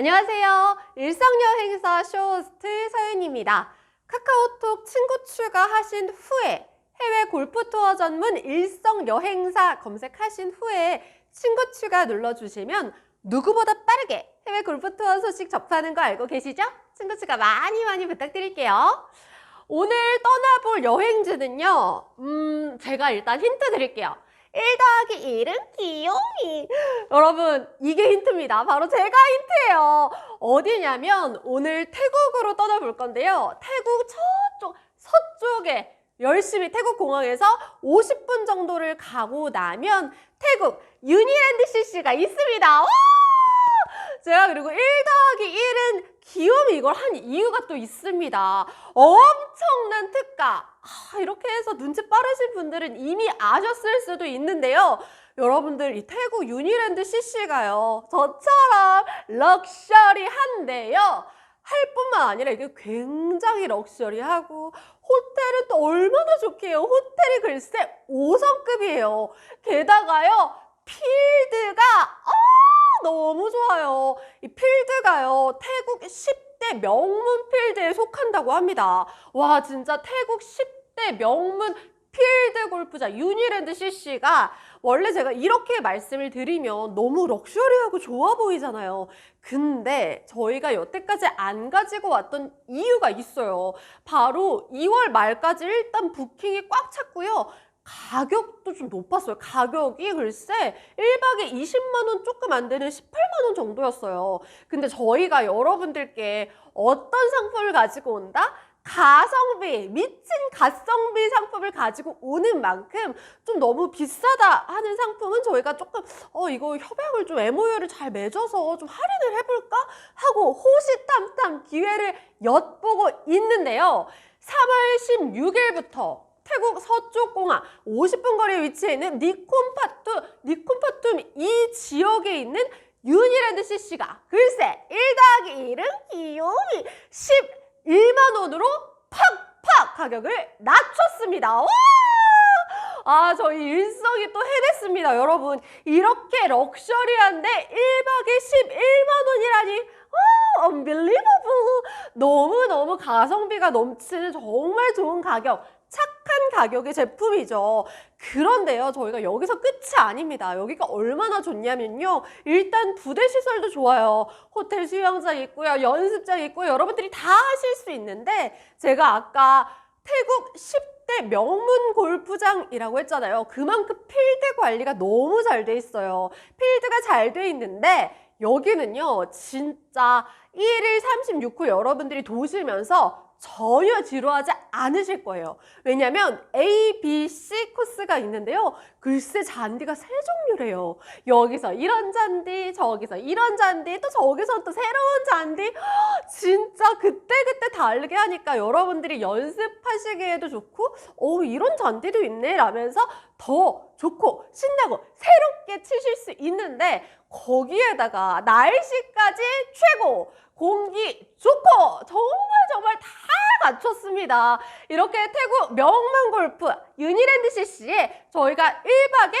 안녕하세요. 일상여행사 쇼호스트 서윤입니다. 카카오톡 친구 추가하신 후에 해외 골프 투어 전문 일성여행사 검색하신 후에 친구 추가 눌러주시면 누구보다 빠르게 해외 골프 투어 소식 접하는 거 알고 계시죠? 친구 추가 많이 많이 부탁드릴게요. 오늘 떠나볼 여행지는요, 음, 제가 일단 힌트 드릴게요. 1 더하기 1은 귀요미. 여러분, 이게 힌트입니다. 바로 제가 힌트예요. 어디냐면, 오늘 태국으로 떠나볼 건데요. 태국 저쪽, 서쪽에 열심히 태국 공항에서 50분 정도를 가고 나면 태국 유니랜드 CC가 있습니다. 와! 제가 그리고 1 더하기 1은 귀요미 이걸 한 이유가 또 있습니다. 엄청난 특가. 아, 이렇게 해서 눈치 빠르신 분들은 이미 아셨을 수도 있는데요. 여러분들 이 태국 유니랜드 CC가요. 저처럼 럭셔리한데요. 할 뿐만 아니라 이게 굉장히 럭셔리하고 호텔은 또 얼마나 좋게요. 호텔이 글쎄 5성급이에요. 게다가요. 필드가 아, 너무 좋아요. 이 필드가요. 태국 10대 명문 필드에 속한다고 합니다. 와, 진짜 태국 10대 명문 필드 골프장 유니랜드 CC가 원래 제가 이렇게 말씀을 드리면 너무 럭셔리하고 좋아 보이잖아요. 근데 저희가 여태까지 안 가지고 왔던 이유가 있어요. 바로 2월 말까지 일단 부킹이 꽉 찼고요. 가격도 좀 높았어요. 가격이 글쎄 1박에 20만 원 조금 안 되는 18만 원 정도였어요. 근데 저희가 여러분들께 어떤 상품을 가지고 온다? 가성비, 미친 가성비 상품을 가지고 오는 만큼 좀 너무 비싸다 하는 상품은 저희가 조금 어 이거 협약을 좀 MOU를 잘 맺어서 좀 할인을 해볼까 하고 호시탐탐 기회를 엿보고 있는데요. 3월 16일부터 태국 서쪽 공항 50분 거리에 위치해 있는 니콘파툼, 니콘파툼 이 지역에 있는 유니랜드 CC가 글쎄 1 더하기 1은 귀요미 11만 원으로 팍팍 가격을 낮췄습니다. 와! 아, 저희 일성이 또 해냈습니다, 여러분. 이렇게 럭셔리한데 1박에 11만 원이라니. 와, unbelievable. 너무너무 가성비가 넘치는 정말 좋은 가격. 착한 가격의 제품이죠. 그런데요, 저희가 여기서 끝이 아닙니다. 여기가 얼마나 좋냐면요. 일단 부대 시설도 좋아요. 호텔 수영장 있고요, 연습장 있고요. 여러분들이 다 하실 수 있는데, 제가 아까 태국 10대 명문 골프장이라고 했잖아요. 그만큼 필드 관리가 너무 잘 돼 있어요. 필드가 잘 돼 있는데, 여기는요, 진짜 1일 36호 여러분들이 도시면서 전혀 지루하지 않으실 거예요. 왜냐면 A, B, C 코스가 있는데요. 글쎄 잔디가 세 종류래요. 여기서 이런 잔디, 저기서 이런 잔디, 또 저기서 또 새로운 잔디. 진짜 그때그때 다르게 하니까 여러분들이 연습하시기에도 좋고 어 이런 잔디도 있네 라면서 더 좋고 신나고 새롭게 치실 수 있는데 거기에다가 날씨까지 최고 공기 좋고 정말 정말 다 갖췄습니다. 이렇게 태국 명문 골프 유니랜드 CC에 저희가 1박에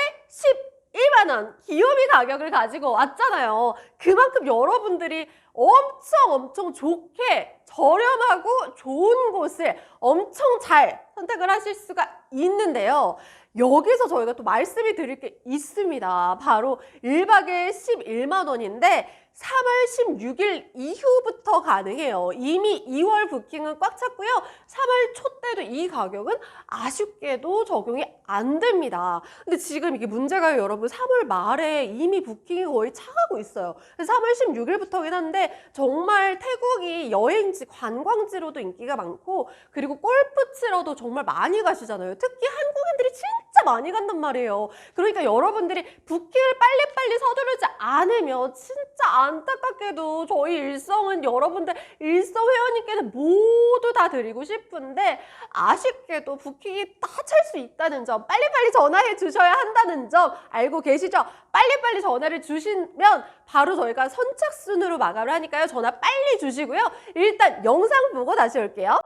11만 원 기요미 가격을 가지고 왔잖아요. 그만큼 여러분들이 엄청 엄청 좋게 저렴하고 좋은 곳을 엄청 잘 선택을 하실 수가 있는데요. 여기서 저희가 또 말씀이 드릴 게 있습니다. 바로 1박에 11만 원인데 3월 16일 이후부터 가능해요. 이미 2월 부킹은 꽉 찼고요. 3월 초 때도 이 가격은 아쉽게도 적용이 안 됩니다. 근데 지금 이게 문제가 여러분 3월 말에 이미 부킹이 거의 차가고 있어요. 3월 16일부터긴 한데 정말 태국이 여행지, 관광지로도 인기가 많고 그리고 골프 치러도 정말 많이 가시잖아요. 특히 한국인들이 진짜 많이 간단 말이에요. 그러니까 여러분들이 부킹을 빨리빨리 서두르지 않으면 진짜 안타깝게도 저희 일성은 여러분들 일성 회원님께서 모두 다 드리고 싶은데 아쉽게도 부킹이 다찰 수 있다는 점 빨리빨리 전화해 주셔야 한다는 점 알고 계시죠? 빨리빨리 전화를 주시면 바로 저희가 선착순으로 마감을 하니까요. 전화 빨리 주시고요. 일단 영상 보고 다시 올게요.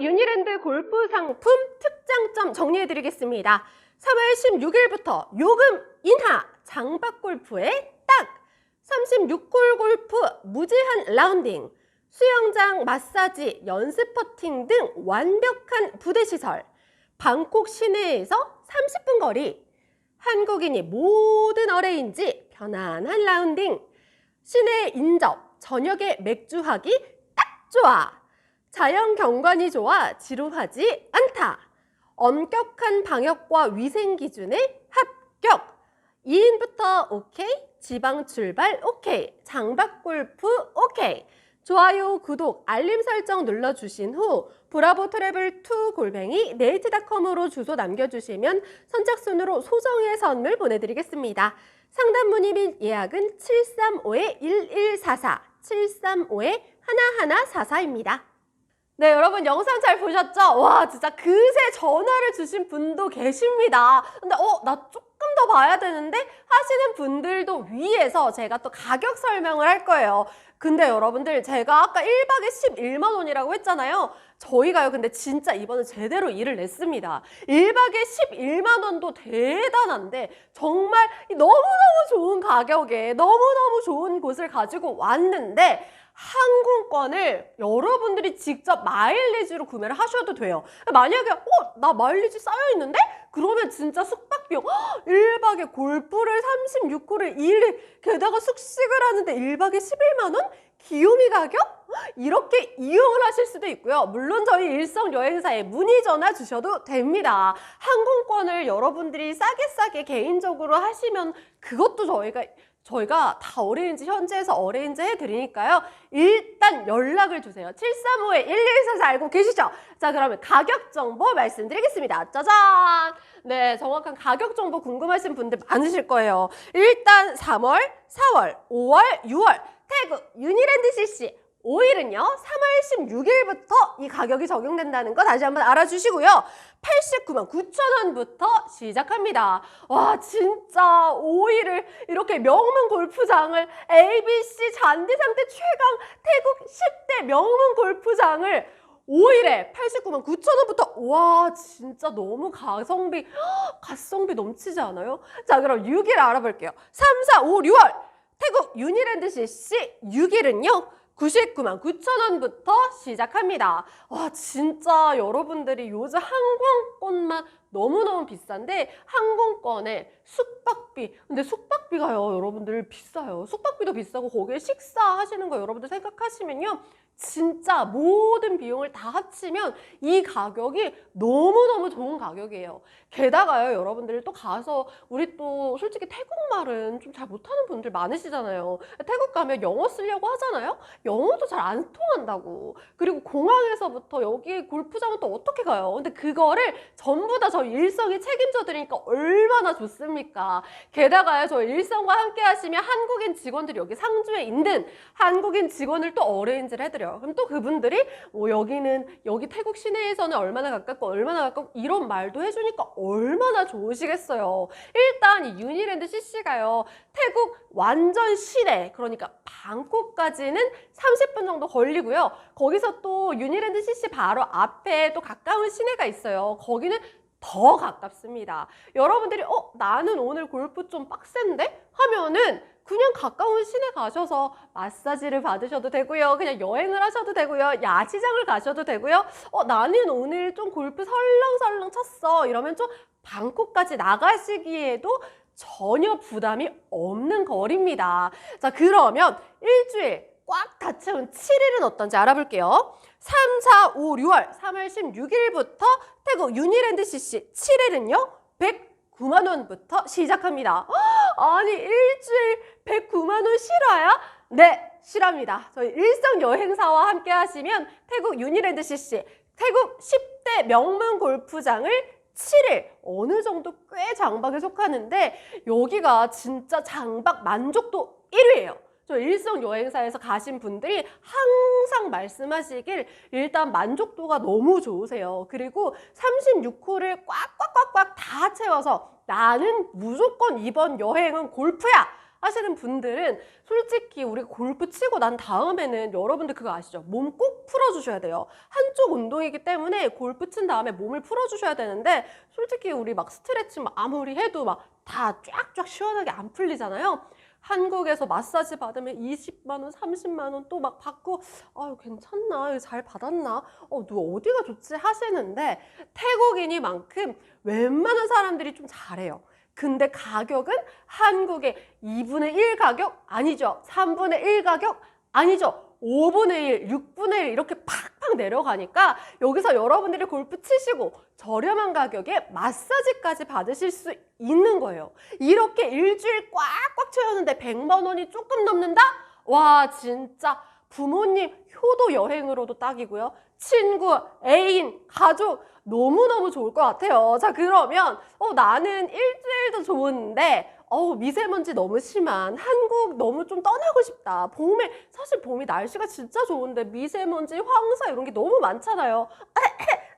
유니랜드 골프 상품 특장점 정리해드리겠습니다. 3월 16일부터 요금 인하 장박골프에 딱 36홀 골프 무제한 라운딩 수영장 마사지 연습 퍼팅 등 완벽한 부대 시설 방콕 시내에서 30분 거리 한국인이 모든 어레인지 편안한 라운딩 시내 인접 저녁에 맥주하기 딱 좋아 자연 경관이 좋아 지루하지 않다. 엄격한 방역과 위생 기준에 합격. 2인부터 오케이, 지방 출발 오케이, 장박 골프 오케이. 좋아요, 구독, 알림 설정 눌러주신 후 브라보 트래블 2 골뱅이 네이트닷컴으로 주소 남겨주시면 선착순으로 소정의 선물 보내드리겠습니다. 상담 문의 및 예약은 735-1144, 735-1144입니다. 네, 여러분 영상 잘 보셨죠? 와, 진짜 그새 전화를 주신 분도 계십니다. 근데 어, 나 조금 더 봐야 되는데 하시는 분들도 위에서 제가 또 가격 설명을 할 거예요. 근데 여러분들 제가 아까 1박에 11만 원이라고 했잖아요. 저희가요, 근데 진짜 이번에 제대로 일을 냈습니다. 1박에 11만 원도 대단한데 정말 너무너무 좋은 가격에 너무너무 좋은 곳을 가지고 왔는데 항공권을 여러분들이 직접 마일리지로 구매를 하셔도 돼요. 만약에 어, 나 마일리지 쌓여 있는데? 그러면 진짜 숙박비용 1박에 골프를 36호를 1일 게다가 숙식을 하는데 1박에 11만 원? 기요미 가격? 이렇게 이용을 하실 수도 있고요. 물론 저희 일성 여행사에 문의 전화 주셔도 됩니다. 항공권을 여러분들이 싸게 싸게 개인적으로 하시면 그것도 저희가 저희가 다 어레인지 현지에서 어레인지 해드리니까요. 일단 연락을 주세요. 735에 1144 알고 계시죠? 자 그러면 가격 정보 말씀드리겠습니다. 짜잔! 네 정확한 가격 정보 궁금하신 분들 많으실 거예요. 일단 3월, 4월, 5월, 6월 태국 유니랜드 CC 5일은요, 3월 16일부터 이 가격이 적용된다는 거 다시 한번 알아주시고요. 89만 9천 원부터 시작합니다. 와, 진짜 5일을 이렇게 명문 골프장을 ABC 잔디 상태 최강 태국 10대 명문 골프장을 5일에 89만 9천 원부터 와 진짜 너무 가성비 가성비 넘치지 않아요? 자 그럼 6일 알아볼게요. 3, 4, 5, 6월 태국 유니랜드 CC 6일은요. 99만 9천 원부터 시작합니다. 와 진짜 여러분들이 요즘 항공권만 너무너무 비싼데 항공권에 숙박비 근데 숙박비가요 여러분들 비싸요 숙박비도 비싸고 거기에 식사하시는 거 여러분들 생각하시면요 진짜 모든 비용을 다 합치면 이 가격이 너무너무 좋은 가격이에요. 게다가요, 여러분들 또 가서 우리 또 솔직히 태국말은 좀 잘 못하는 분들 많으시잖아요. 태국 가면 영어 쓰려고 하잖아요. 영어도 잘 안 통한다고. 그리고 공항에서부터 여기 골프장은 또 어떻게 가요? 근데 그거를 전부 다 저희 일성이 책임져 드리니까 얼마나 좋습니까? 게다가요, 저희 일성과 함께 하시면 한국인 직원들이 여기 상주에 있는 한국인 직원을 또 어레인지를 해드려요. 그럼 또 그분들이 뭐 여기는 여기 태국 시내에서는 얼마나 가깝고 얼마나 가깝고 이런 말도 해주니까 얼마나 좋으시겠어요. 일단 이 유니랜드 CC가요. 태국 완전 시내 그러니까 방콕까지는 30분 정도 걸리고요. 거기서 또 유니랜드 CC 바로 앞에 또 가까운 시내가 있어요. 거기는 더 가깝습니다. 여러분들이 어 나는 오늘 골프 좀 빡센데 하면은 그냥 가까운 시내 가셔서 마사지를 받으셔도 되고요. 그냥 여행을 하셔도 되고요. 야시장을 가셔도 되고요. 어 나는 오늘 좀 골프 설렁설렁 쳤어. 이러면 좀 방콕까지 나가시기에도 전혀 부담이 없는 거리입니다. 자, 그러면 일주일 꽉다 채운 7일은 어떤지 알아볼게요. 3, 4, 5, 6월 3월 16일부터 태국 유니랜드 CC 7일은요. 109만 원부터 시작합니다. 아니 일주일 109만 원 실화야? 네, 실합니다. 저희 일성 여행사와 함께 하시면 태국 유니랜드 CC 태국 10대 명문 골프장을 7일 어느 정도 꽤 장박에 속하는데 여기가 진짜 장박 만족도 1위예요. 저 일성 여행사에서 가신 분들이 항상 말씀하시길 일단 만족도가 너무 좋으세요. 그리고 36호를 꽉꽉꽉꽉 다 채워서 나는 무조건 이번 여행은 골프야 하시는 분들은 솔직히 우리 골프 치고 난 다음에는 여러분들 그거 아시죠? 몸 꼭 풀어주셔야 돼요. 한쪽 운동이기 때문에 골프 친 다음에 몸을 풀어주셔야 되는데 솔직히 우리 막 스트레칭 막 아무리 해도 막 다 쫙쫙 시원하게 안 풀리잖아요. 한국에서 마사지 받으면 20만 원, 30만 원 또 막 받고 아유 괜찮나? 잘 받았나? 어, 너 어디가 좋지? 하시는데 태국인이만큼 웬만한 사람들이 좀 잘해요. 근데 가격은 한국의 2분의 1 가격 아니죠. 3분의 1 가격 아니죠. 5분의 1, 6분의 1 이렇게 팍 팍 내려가니까 여기서 여러분들이 골프 치시고 저렴한 가격에 마사지까지 받으실 수 있는 거예요. 이렇게 일주일 꽉꽉 채웠는데 100만 원이 조금 넘는다? 와 진짜 부모님 효도 여행으로도 딱이고요. 친구, 애인, 가족 너무너무 좋을 것 같아요. 자 그러면 어, 나는 일주일도 좋은데 어우 미세먼지 너무 심한 한국 너무 좀 떠나고 싶다. 봄에 사실 봄이 날씨가 진짜 좋은데 미세먼지, 황사 이런 게 너무 많잖아요.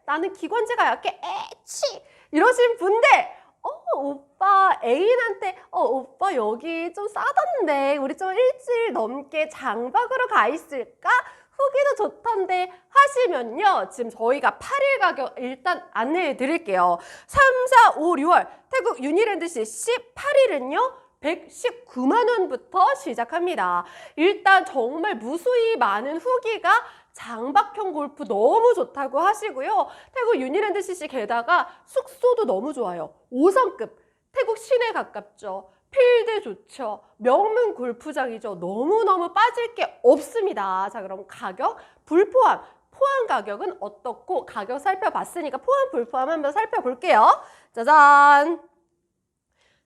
나는 기관지가 약해. 에치 이러신 분들 어 오빠 애인한테 어 오빠 여기 좀 싸던데 우리 좀 일주일 넘게 장박으로 가 있을까? 후기도 좋던데 하시면요. 지금 저희가 8일 가격 일단 안내해 드릴게요. 3, 4, 5, 6월 태국 유니랜드 CC 8일은요. 119만 원부터 시작합니다. 일단 정말 무수히 많은 후기가 장박형 골프 너무 좋다고 하시고요. 태국 유니랜드 CC 게다가 숙소도 너무 좋아요. 5성급. 태국 시내 가깝죠. 필드 좋죠. 명문 골프장이죠. 너무너무 빠질 게 없습니다. 자, 그럼 가격 불포함. 포함 가격은 어떻고 가격 살펴봤으니까 포함 불포함 한번 살펴볼게요. 짜잔!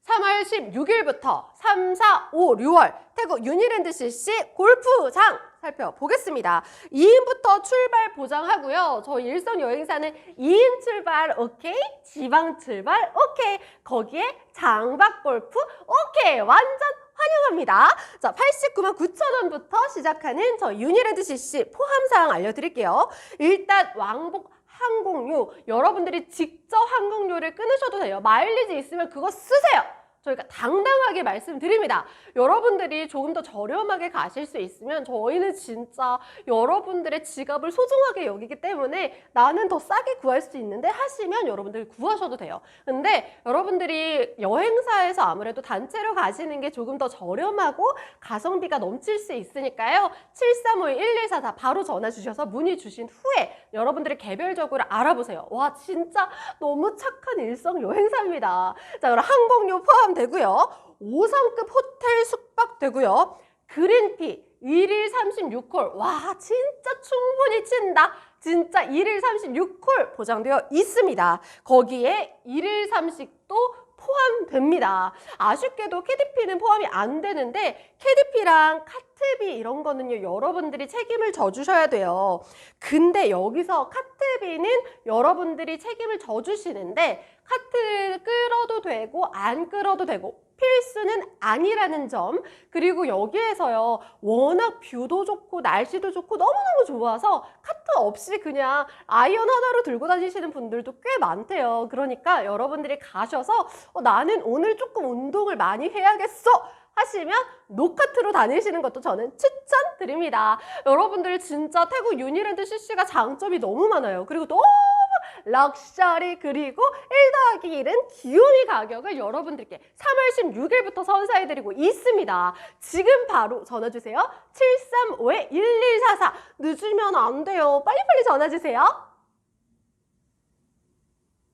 3월 16일부터 3, 4, 5, 6월 태국 유니랜드 CC 골프장 살펴보겠습니다. 2인부터 출발 보장하고요. 저희 일선 여행사는 2인 출발 오케이, 지방 출발 오케이, 거기에 장박 골프 오케이, 완전 환영합니다. 자, 89만 9천 원부터 시작하는 저 유니랜드 CC 포함 사항 알려드릴게요. 일단 왕복 항공료 여러분들이 직접 항공료를 끊으셔도 돼요. 마일리지 있으면 그거 쓰세요. 저희가 당당하게 말씀드립니다. 여러분들이 조금 더 저렴하게 가실 수 있으면 저희는 진짜 여러분들의 지갑을 소중하게 여기기 때문에 나는 더 싸게 구할 수 있는데 하시면 여러분들 구하셔도 돼요. 근데 여러분들이 여행사에서 아무래도 단체로 가시는 게 조금 더 저렴하고 가성비가 넘칠 수 있으니까요. 7352-1144 바로 전화 주셔서 문의 주신 후에 여러분들이 개별적으로 알아보세요. 와 진짜 너무 착한 일성 여행사입니다. 자 그럼 항공료 포함 되고요. 5성급 호텔 숙박 되고요. 그린피 1일 36콜. 와 진짜 충분히 친다. 진짜 1일 36콜 보장되어 있습니다. 거기에 1일 30도 포함됩니다. 아쉽게도 KDP는 포함이 안 되는데 KDP랑 카트비 이런 거는요 여러분들이 책임을 져주셔야 돼요. 근데 여기서 카트비는 여러분들이 책임을 져주시는데 카트 끌어도 되고 안 끌어도 되고 필수는 아니라는 점. 그리고 여기에서요 워낙 뷰도 좋고 날씨도 좋고 너무너무 좋아서 카트 없이 그냥 아이언 하나로 들고 다니시는 분들도 꽤 많대요. 그러니까 여러분들이 가셔서 어, 나는 오늘 조금 운동을 많이 해야겠어. 하시면 노카트로 다니시는 것도 저는 추천드립니다. 여러분들 진짜 태국 유니랜드 CC가 장점이 너무 많아요. 그리고 너무 럭셔리 그리고 1 더하기 1은 기요미 가격을 여러분들께 3월 16일부터 선사해드리고 있습니다. 지금 바로 전화주세요. 735-1144 늦으면 안 돼요. 빨리빨리 전화주세요.